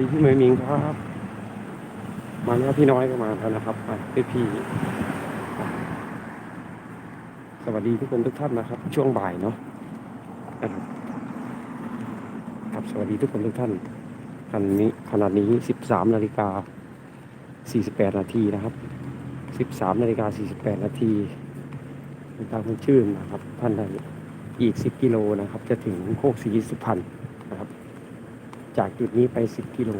สวัสดีพี่เมย์มิงครับ มาแล้วพี่น้อยก็มาแล้วนะครับอะพี่พี่สวัสดีทุกคนทุกท่านนะครับ ช่วงบ่ายเนาะนะครับครับสวัสดีทุกคนทุกท่านขณะนี้ขณะนี้สิบสามนาฬิกาสี่สิบแปดนาทีนะครับสิบสามนาฬิกาสี่สิบแปดนาทีทางคุณชื่นนะครับท่านใดอีกสิบกิโลนะครับ จะถึงโคกศรีสุพรรณ จากจุดนี้ไปสิบกิโล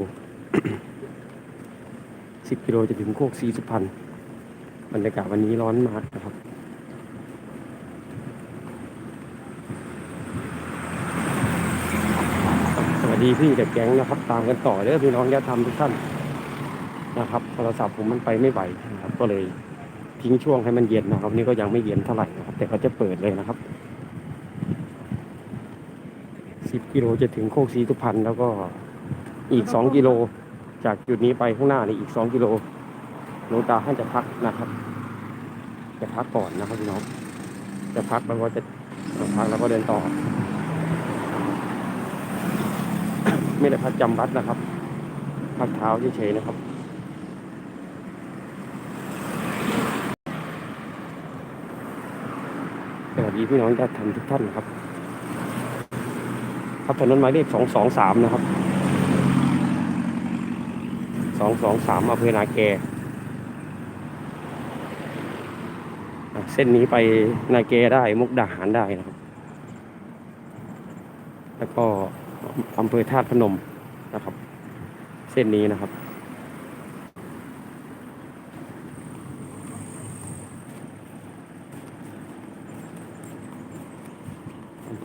สิบกิโลจะถึงโคกศรีสุพรรณบรรยากาศวันนี้ร้อนมากนะครับสวัสดีพี่เด็กแก๊งนะครับ ตามกันต่อเด้อพี่น้องญาติธรรมทุกท่านนะครับโทรศัพท์ผมมันไปไม่ไหวนะครับ ก็เลยทิ้งช่วงให้มันเย็นนะครับ นี่ก็ยังไม่เย็นเท่าไหร่นะครับ แต่เขาจะเปิดเลยนะครับ สิบกิโลจะถึงโคกศรีสุพรรณแล้วก็อีกสองกิโล จากจุดนี้ไปข้างหน้านี่อีกสองกิโลหลวงตาท่านจะพักนะครับ จะพักก่อนนะครับพี่น้องจะพักแล้วก็จะพักแล้วก็เดินต่อ ไม่ได้พักจำวัดนะครับ พักเท้าเฉยๆนะครับสวัสดีพี่น้องญาติธรรมทุกท่านนะครับ ครับถนนหมายเลขสองสองสามนะครับสองสองสามอำเภอนาแกอะเส้นนี้ไปนาแกได้มุกดาหารได้นะครับ แล้วก็อำเภอธาตุพนมนะครับ เส้นนี้นะครับ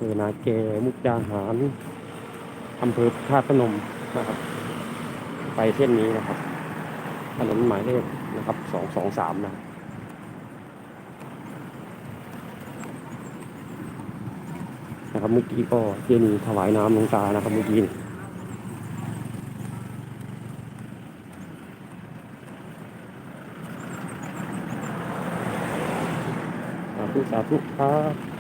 อำเภอนาแกมุกดาหารอำเภอธาตุพนมนะครับ ไปเส้นนี้นะครับถนนหมายเลขนะครับสองสองสามนะครับนะครับเมื่อกี้ก็เจนีถวายน้ำลงตานะครับเมื่อกี้สาธุสาธุครับ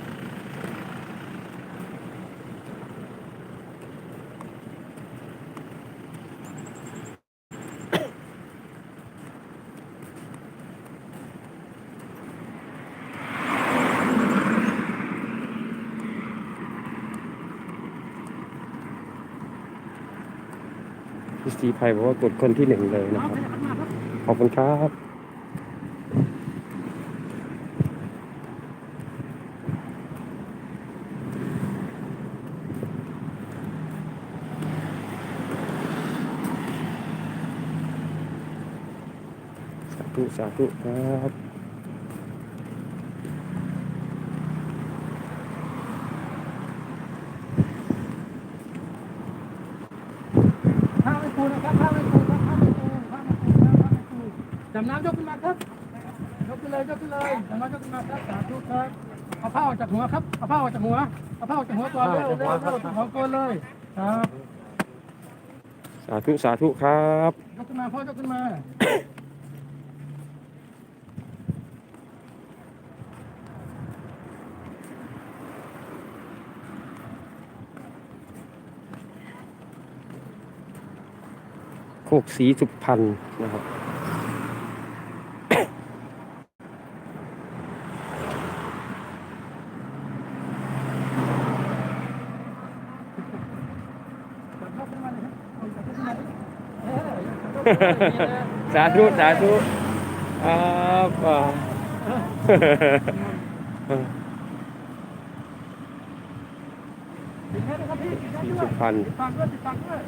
พี่สีภัยบอกว่ากดคนที่หนึ่งเลยนะครับ ขอบคุณครับสาธุสาธุครับ ข้าวไม่ปูนะครับข้าวไม่ปูครับข้าวไม่ปูข้าวไม่ปูครับข้าวไม่ปูดำน้ำยกขึ้นมาครับยกขึ้นเลยยกขึ้นเลย ดำน้ำยกขึ้นมาครับสาธุครับเอาผ้าออกจากหัวครับเอาผ้าออกจากหัวเอาผ้าออกจากหัวก่อนเร็วเร็วเร็วของก่อนเลยครับสาธุสาธุครับยกขึ้นมาพ่อยกขึ้นมาโคกศรีสุพรรณนะครับจับยกขึ้นมาเลยครับเอาจับยกขึ้นมาเลยเออจับยกขึ้นมาเลย สาธุสาธุครับอ่าติดแค่นี้ครับพี่ติดแค่ศรีนี้ด้วสุยพรรณติดปากด้วยติดปากด้วย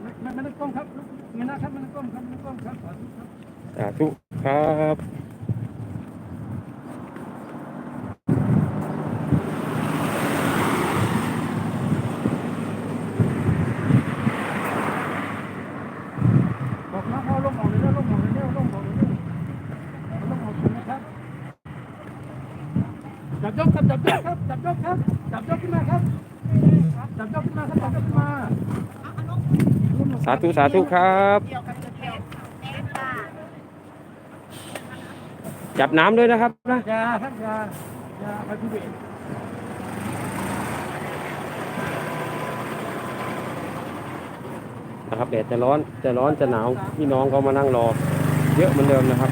ไม่ไม่ไม่ต้องก้มครับไม่นะครับไม่ต้องก้มครับไม่ต้องก้มครับสาธุครับ ยกครับ จับยกขึ้นมาครับ จับยกขึ้นมาครับ จับยกขึ้นมาสาธุสาธุครับ จับน้ำด้วยนะครับนะยาครับยายาไปพิเศษนะครับแดดจะร้อนจะร้อนจะหนาวพี่น้องก็มานั่งรอ เยอะเหมือนเดิมนะครับ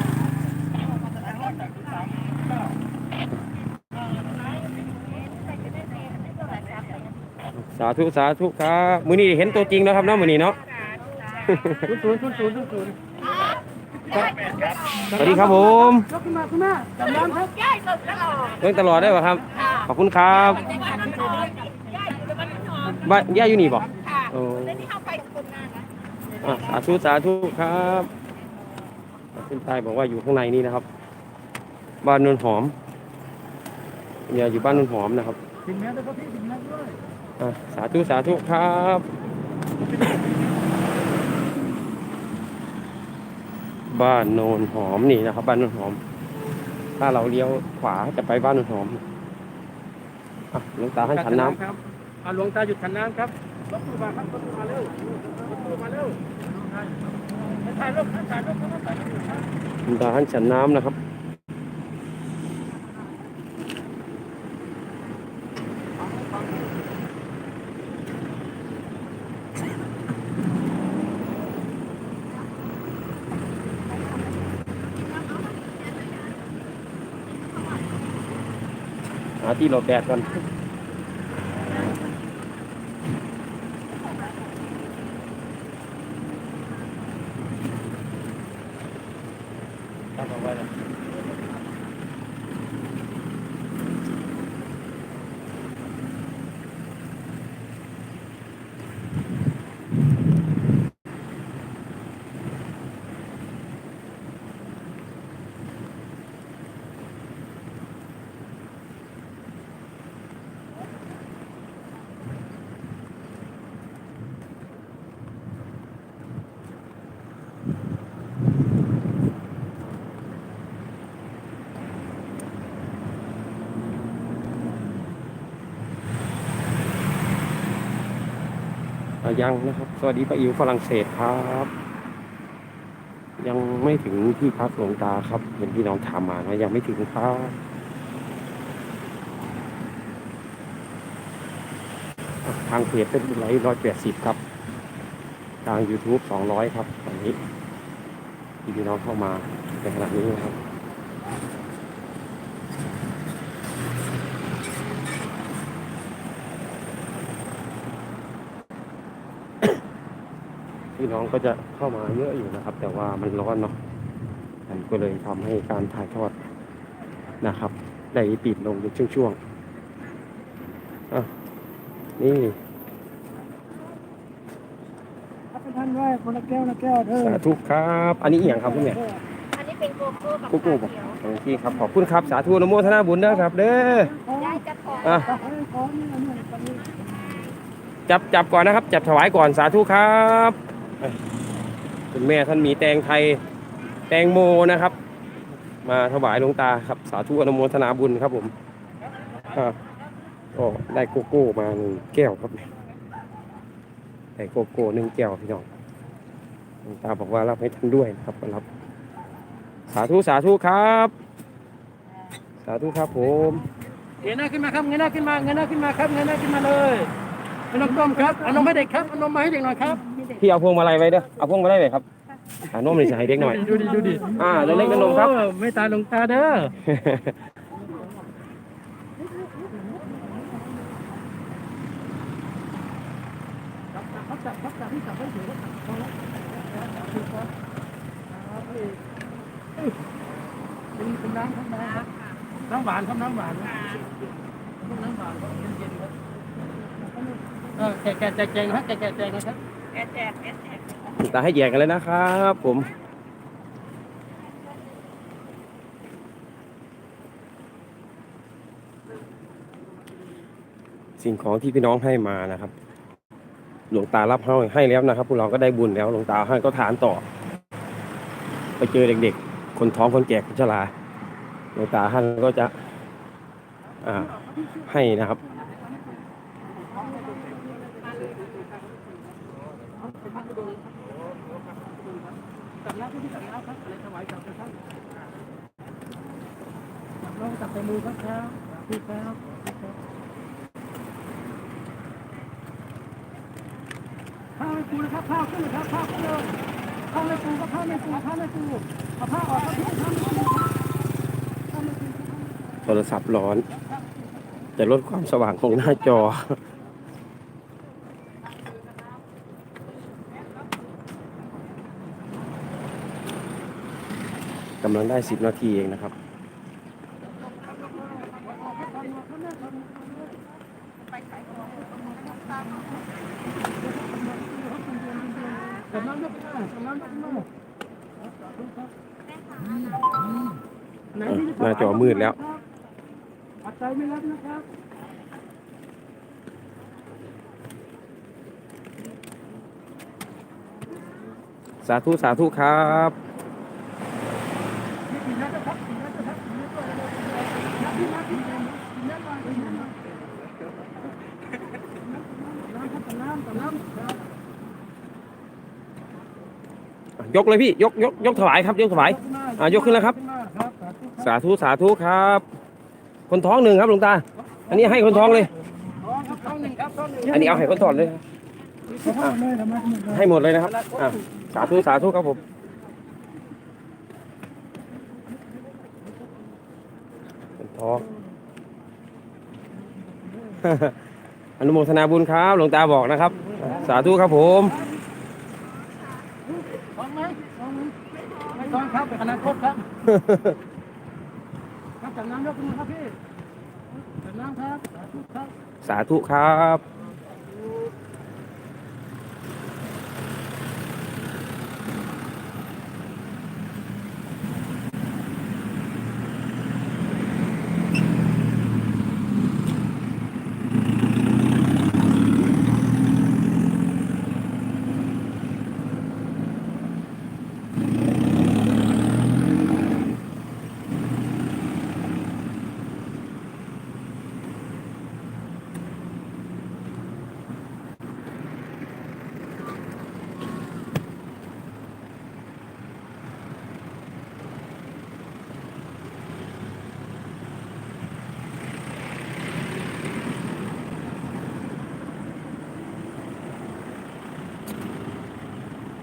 สาธุสาธุครับมือนี้เห็นตัวจริงแล้วครับเนาะมือนี้เนาะศูนย์ศูนย์ศูนย์ศูนย์ศูนย์สวัสดีครับผมยกขึ้นมาคุณแม่ดำน้ำครับเรื่องตลอดได้ป่ะครับ ขอบคุณครับบ้านย่าอยู่นี่บอกโอ้อะสาธุสาธุครับคุณตายบอกว่าอยู่ข้างในนี่นะครับ บ้านนนหอมเนี่ยอยู่บ้านนนหอมนะครับ ถึงแม้จะก็พี่ถึงแม้ด้วยอะ สาธุ สาธุ ครับบ้านโนนหอมนี่นะครับ บ้านโนนหอม ถ้าเราเลี้ยวขวาจะไปบ้านโนนหอมอะหลวงตาให้ฉันน้ครับเอาหลวงตาหยุดขันน้ำครับรถตู้มาครับรถตู้มาเร็วรถตู้มาเร็วถ่ายรูปถ่ายรูปครับถ่ายรูปครับำหลวงตาให้ฉันน้ำนะครับ ที่หลบแดดก่อนตั้งเอาไว้เลย ยังนะครับ สวัสดีป้าอิ๋วฝรั่งเศสครับ ยังไม่ถึงที่พักหลวงตาครับเห็นพี่น้องถามมานะยังไม่ถึงครับทางเพจเป็นไลฟ์ร้อยแปดสิบครับ ทาง YouTube สองร้อยครับตอนนี้ที่พี่น้องเข้ามาในขณะนี้นะครับ พี่น้องก็จะเข้ามาเยอะอยู่นะครับ แต่ว่ามันร้อนเนาะมันก็เลยทำให้การถ่ายทอดนะครับได้ปิดลงเป็นช่วงๆอะนี่ครับท่านว่าคนละแก้วละแก้วเด้อสาธุครับ อันนี้เอียงครับพี่แม่อันนี้เป็นโกโก้กับกุ๊กกุ๊กชาเขียวโอเคครับขอบคุณครับสาธุอนุโมทนาบุญนะครับ เด้อได้จะขออะขอให้ของนี่อันนี้ตอนนี้จับจับก่อนนะครับ จับถวายก่อนสาธุครับเอ้ย คุณแม่ท่านมีแตงไทยแตงโมนะครับ มาถวายหลวงตาครับ สาธุอนุโมทนาบุญครับผมก็ได้โกโก้มาหนึ่งแก้วครับได้โกโก้หนึ่งแก้วพี่น้องหลวงตาบอกว่ารับให้ท่านด้วยนะครับก็รับ สาธุสาธุครับ สาธุครับผมเงยหน้าขึ้นมาครับเงยหน้าขึ้นมาเงยหน้าขึ้นมาครับเงยหน้าขึ้นมาเลยเอานมต้มครับเอานมให้เด็กครับเอานมมาให้เด็กหน่อยครับ พี่เอาพวงมาลัยไว้เด้อเอาพวงมาลัยไว้ครับหานมเลยจะให้เด็กหน่อย ดูดิดูดิอ่าเล็กๆนมครับ โอ้ไม่ตายลงตาเด้อครับจับครับจับที่จับให้ถือว่าจับพอแล้วครับถือครับครับเอ้ยเอ้ยเป็นเป็นน้ำครับน้ำครับน้ำหวานครับน้ำหวานต้องน้ำหวานครับเย็นๆครับเออแกะแกะแจกแจงครับแกะแกะแจงนะครับ แอดแจกแอดแจกหลวงตาให้แยกกันเลยนะครับผมสิ่งของที่พี่น้องให้มานะครับ หลวงตารับให้ให้แล้วนะครับ พวกเราก็ได้บุญแล้วหลวงตาให้ก็ทานต่อ ไปเจอเด็กๆ คนท้องคนแก่คนชราหลวงตาท่านก็จะ อ่าให้นะครับน้ำที่จับน้ำครับอะไรถวายจับเลยครับจับลองจับไปมือครับครับพี่ครับพี่ครับ ผ้าไม่ปูนะครับผ้าขึ้นเลยครับผ้าขึ้นเลย ผ้าไม่ปูก็ผ้าไม่ปูผ้าไม่ปูเอาผ้าออกครับพี่ผ้าไม่ปูครับผ้าไม่ปูโทรศัพท์ร้อนจะลดความสว่างของหน้าจอ กำลังได้สิบนาทีเองนะครับน้ำยกขึ้นมาจับน้ำยกขึ้นมาไหนที่ หน้าจอ มืดแล้วปัดใจไม่รับนะครับสาธุ สาธุครับนี่กินน้ำนะครับกินน้ำนะครับกินน้ำก่อนเลยน้ำที่น้ำที่น้ำกินน้ำก่อนกินน้ำก่อนน้ำครับต่อน้ำต่อน้ำครับยกเลยพี่ ยกยกยกถวายครับ ยกถวายอะยกขึ้นแล้วครับครับ สาธุครับสาธุสาธุครับ คนท้องหนึ่งครับหลวงตา อันนี้ให้คนท้องเลย ท้องครับท้องหนึ่งครับท้องหนึ่งอันนี้เอาให้คนถอดเลยท้องเลยทำไมหมดเลย ให้หมดเลยนะครับอะสาธุสาธุครับผม คนท้อง อนุโมทนาบุญครับ หลวงตาบอกนะครับ สาธุครับผม ท้องไหมท้องไหมไม่ท้องครับเป็นอนาคตครับครับ จับน้ำยกมือครับพี่จับน้ำครับสาธุครับ สาธุครับ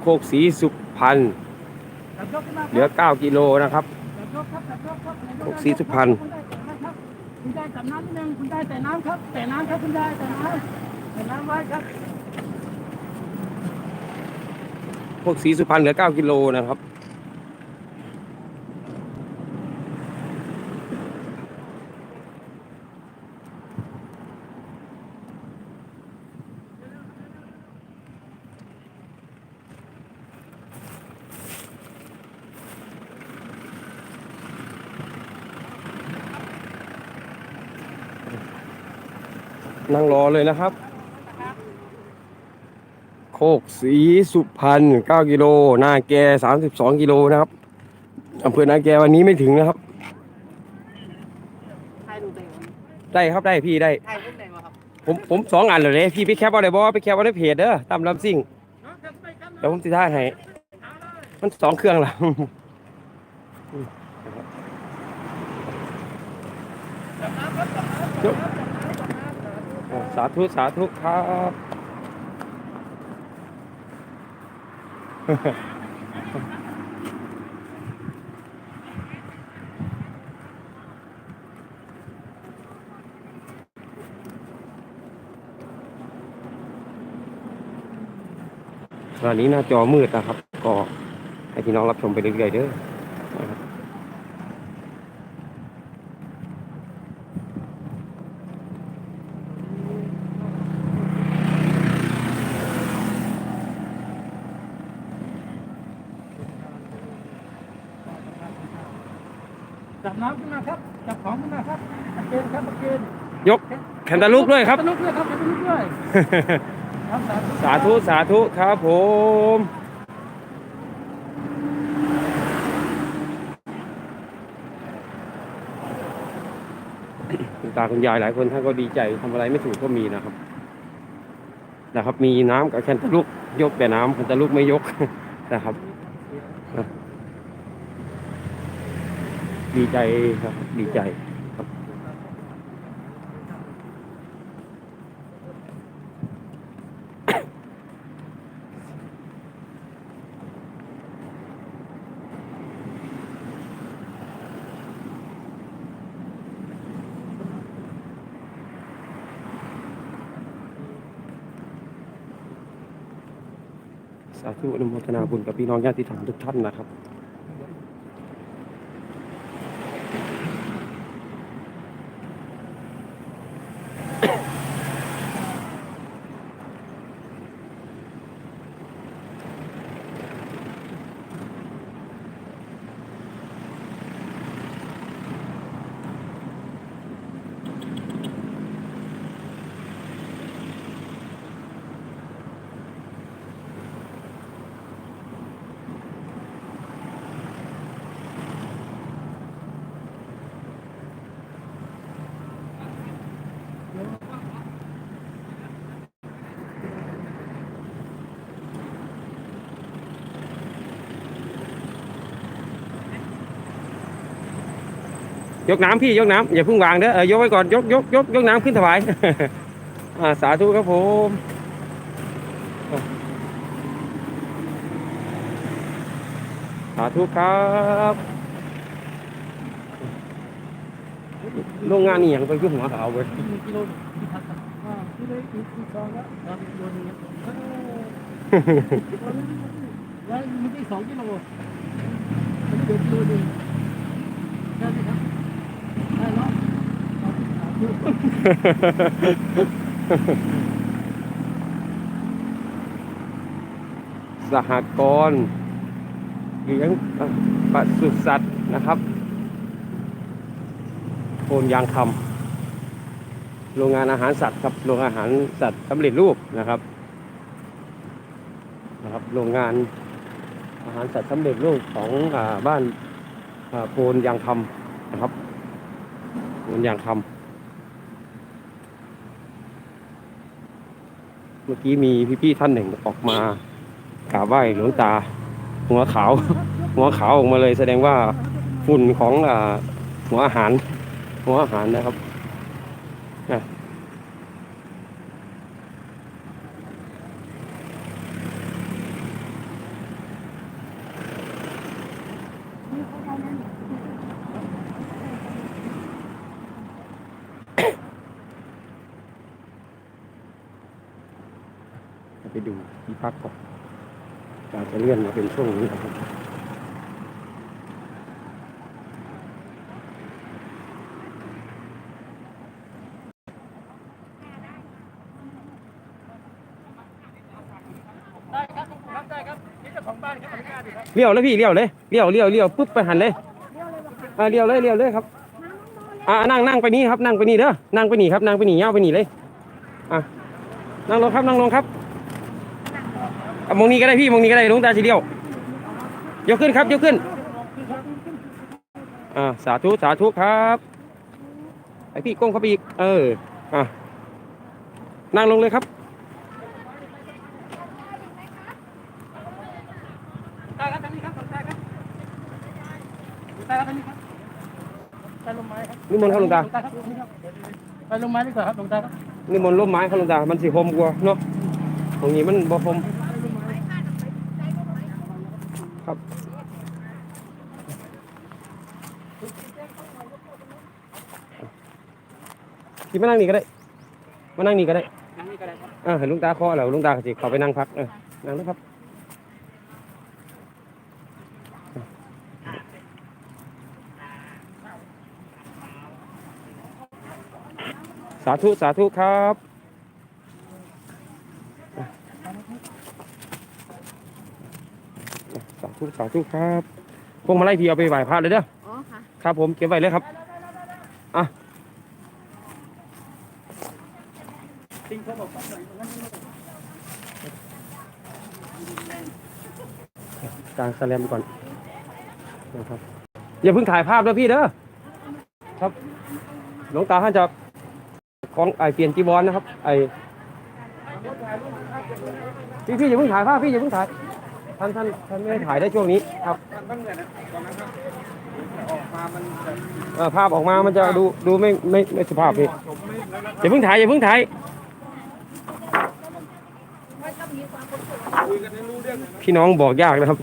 โคกสีสุพรรณจับยกขึ้นมาเหลือ 9 กิโลนะครับจับยกครับจับยกครับหกสี่สิบพันคุณได้จับน้ำนิดนึงคุณได้แต่น้ำครับ แต่น้ำครับคุณได้แต่น้ำแต่น้ำไว้ครับโคกสีสุพรรณเหลือ 9 กิโลนะครับ นั่งรอเลยนะครับ โคกสีสุพรรณ9กิโลนาแก 32 กิโลนะครับอำเภอนาแกวันนี้ไม่ถึงนะครับ ถ่ายรูปได้ไหมได้ครับได้พี่ได้ ถ่ายรูปได้ไหมครับผมผมสองอันเลยพี่ไปแคปเอาได้บ่ไปแคปเอาในเพจเด้อตามลำซิ่งเดี๋ยวผมติดท่ายให้มันสองเครื่องละ สาธุ สาธุครับ ตอนนี้หน้าจอมืดนะครับ ก็ให้พี่น้องรับชมไปเรื่อยๆเด้อนะครับ จับน้ำขึ้นมาครับ จับของขึ้นมาครับตะเกณฑ์ครับตะเกณฑ์ ยก แคนตาลูกด้วยครับตะลุกด้วยครับตะลุกด้วยครับสาธุสาธุสาธุครับผม คุณตาคุณยายหลายคนท่านก็ดีใจทำอะไรไม่ถูกก็มีนะครับ นะครับ มีน้ำกับแคนตาลูกยกแต่น้ำแคนตาลูกไม่ยก นะครับนะดีใจครับ ดีใจครับ สาธุอนุโมทนาบุญกับพี่น้องญาติธรรมทุกท่านนะครับ ยกน้ำพี่ยกน้ำอย่าเพิ่งวางเด้อเออยกไว้ก่อนยกยกยกยกน้ำขึ้นถวายอ่าสาธุครับผมสาธุครับโรงงานนี่อย่างไปขึ้นหัวขาวเว้ยหนึ่งกิโลที่พักครับอ่าที่ได้อีกอีกสองแล้วครับอีกตัวหนึงครับเออตัวนึงแล้วมีที่สองกิโลมันเดือดกิโลหนึงได้ไหมครับได้เนาะเอาที่สามที่ สหกรณ์เลี้ยงปศุสัตว์นะครับโพนยางคำโรงงานอาหารสัตว์ครับ โรงอาหารสัตว์สำเร็จรูปนะครับ นะครับ โรงงานอาหารสัตว์สำเร็จรูปของอบ้านโพนยางคำนะครับโพนยางคำ เมื่อกี้มีพี่ๆท่านหนึ่งออกมากราบไหว้หลวงตา หัวขาว หัวขาวออกมาเลยแสดงว่าฝุ่นของอหัวอาหาร หัวอาหารนะครับ พักก่อนการจะเลื่อนมาเป็นช่วงนี้นะครับได้ครับครับได้ครับนี่เจ้าของบ้านครับอนุญาตดีครับเลี้ยวเลยพี่เลี้ยวเลยเลี้ยวเลี้ยวเลี้ยวปุ๊บไปหันเลยอ่าเลี้ยวเลยเลี้ยวเลยครับอ่านั่งนั่งไปนี่ครับนั่งไปนี่เด้อนั่งไปนี่ครับนั่งไปนี่ยาวไปนี่เลยอะนั่งลงครับนั่งลงครับ อะมองนี้ก็ได้พี่มองนี้ก็ได้หลวงตาสีเดียวยกขึ้นครับยกขึ้นอ่าสาธุสาธุครับไอพี่ก้มเข้าไปอีกเอออะนั่งลงเลยครับได้ครับทางนี้ครับได้ครับได้ครับทางนี้ครับได้ลงไม้ครับนิมนต์ครับหลวงตาได้ครับตรงนี้ครับไปลงไม้ดีกว่าครับหลวงตาครับนี่มนต์ร่มไม้ครับหลวงตา มันสิหมกว่าเนาะตรงนี้มันบ่หม ครับที่มานั่งนี่ก็ได้ มานั่งนี่ก็ได้ทางนี้ก็ได้ครับเออให้หลุงตาเคอแล้วหลุงตาก็สิเข้าไปนั่งพักเออนั่งนะครับสาธุ สาธุครับ สา ธุสาธุครับพวงมาลัยพี่เอาไปไหว้พระเลยเด้ออ๋อค่ะครับผมเก็บไว้เลยครับจริงเขาบอกต้องหน่อยตรงนั้นนี่กลางแสลมก่อนนะครับอย่าเพิ่งถ่ายภาพนะพี่เด้อครับหลวงตาท่านจะของไอเปลี่ยนจีวรนะครับ ไอพี่พี่อย่าเพิ่งถ่ายภาพพี่อย่าเพิ่งถ่าย ท่านท่านท่านไม่ให้ถ่ายได้ช่วงนี้ครับเออภาพออกมามันจะดูดูไม่ไม่ไม่สุภาพพี่อย่าเพิ่งถ่ายอย่าเพิ่งถ่ายพี่น้องบอกยากนะครับ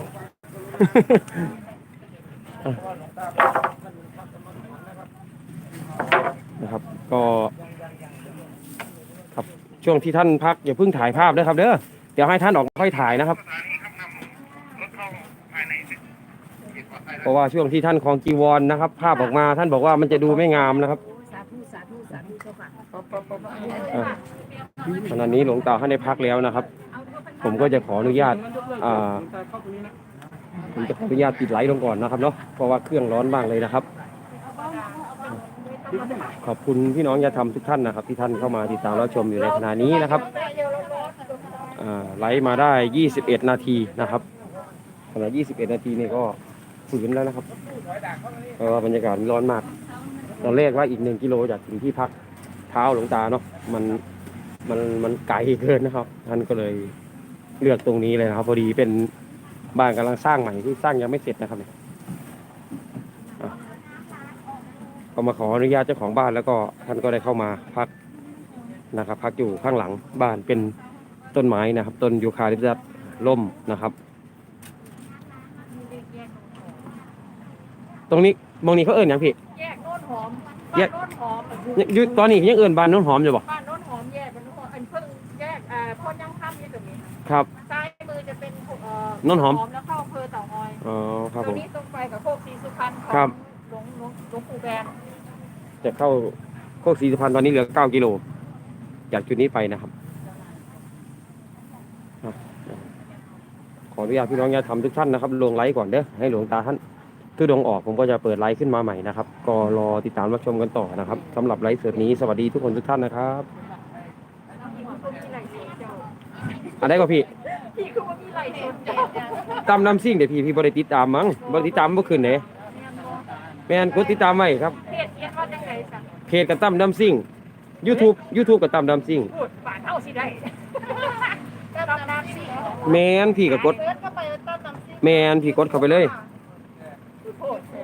นะครับก็ครับช่วงที่ท่านพักอย่าเพิ่งถ่ายภาพนะครับเด้อเดี๋ยวให้ท่านออกมาค่อยถ่ายนะครับ เพราะว่าช่วงที่ท่านของจีวรนะครับ ภาพออกมาท่านบอกว่ามันจะดูไม่งามนะครับสาธุสาธุสาธุเจ้าค่ะอะขณะนี้หลวงตาท่านได้พักแล้วนะครับ ผมก็จะขออนุญาตอ่าผมจะขออนุญาตปิดไลท์ลงก่อนนะครับเนาะเพราะว่าเครื่องร้อนมากเลยนะครับ ขอบคุณพี่น้องญาติธรรมทุกท่านนะครับ ที่ท่านเข้ามาติดตามรับชมอยู่ในขณะนี้นะครับอ่าไลฟ์มาได้ 21 นาทีนะครับขณะ21 นาทีนี่ก็ ฝืนแล้วนะครับเพราะว่าบรรยากาศร้อนมาก ตอนแรกว่าอีกหนึ่งกิโลจากถึงที่พักเท้าหลวงตาเนาะมันมันมันไกลเกินนะครับ ท่านก็เลยเลือกตรงนี้เลยนะครับ พอดีเป็นบ้านกำลังสร้างใหม่ที่สร้างยังไม่เสร็จนะครับเนี่ยก็มาขออนุญาตเจ้าของบ้านแล้วก็ท่านก็ได้เข้ามาพักนะครับ พักอยู่ข้างหลังบ้านเป็นต้นไม้นะครับ ต้นยูคาลิปตัสล่มนะครับ ตรงนี้มองนี้เขาเอิ้นหยังพี่ แยกโน่นหอมแยบ้าก นโน่นหอมยังอยู่ตอนนี้ยังเอิ้นบ้านโน้นหอมอยู่บ่บ้านโน่นหอมแยกเป็นโน่นอันเพิ่งแยกเอ่อพ่นยังค่ำนี่ตรงนี้ครับ ซ้ายมือจะเป็นเอ่อโน่นหอม แล้วเข้าอำเภอเต่างอยอ๋อครับตผรงมนี้ตรงไปกับโคกศรีสุพรรณของครับ หลวงหลวงหลวงปู่แบนจะเข้าโคกศรีสุพรรณตอนนี้เหลือ9กิโลจากจุดนี้ไปนะครับอะขออนุญาตพี่น้องญาติธรรมทุกท่านนะครับลงไลฟ์ก่อนเด้อให้หลวงตาท่าน ทุดงค์ออกผมก็จะเปิดไลฟ์ขึ้นมาใหม่นะครับ ก็รอติดตามรับชมกันต่อนะครับสำหรับไลฟ์สดนี้สวัสดีทุกคนทุกท่านนะครับพี่คือว่ามีไหลเสียเจ้าอันได้ก็พี่พี่คือว่ามีไหลเสียเจ้าตามน้ำซิ่งเดี๋ยวพี่พี่บริติดตามมั้งบริติดตามเมื่อคืนไหนแม่นกดติดตามไว้ครับเพียรเพียรว่าจังไงสักเพจกับตั้มน้ำซิ่ง YouTube YouTube กับตั้มน้ำซิ่งพูดป่าเท่าสิได้ตำน้ำสิแมนพี่ก็กดเฟิร์สก็ไปต้นน้ำสิแมนพี่กดเข้าไปเลย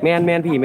แมนแมนพี่แมน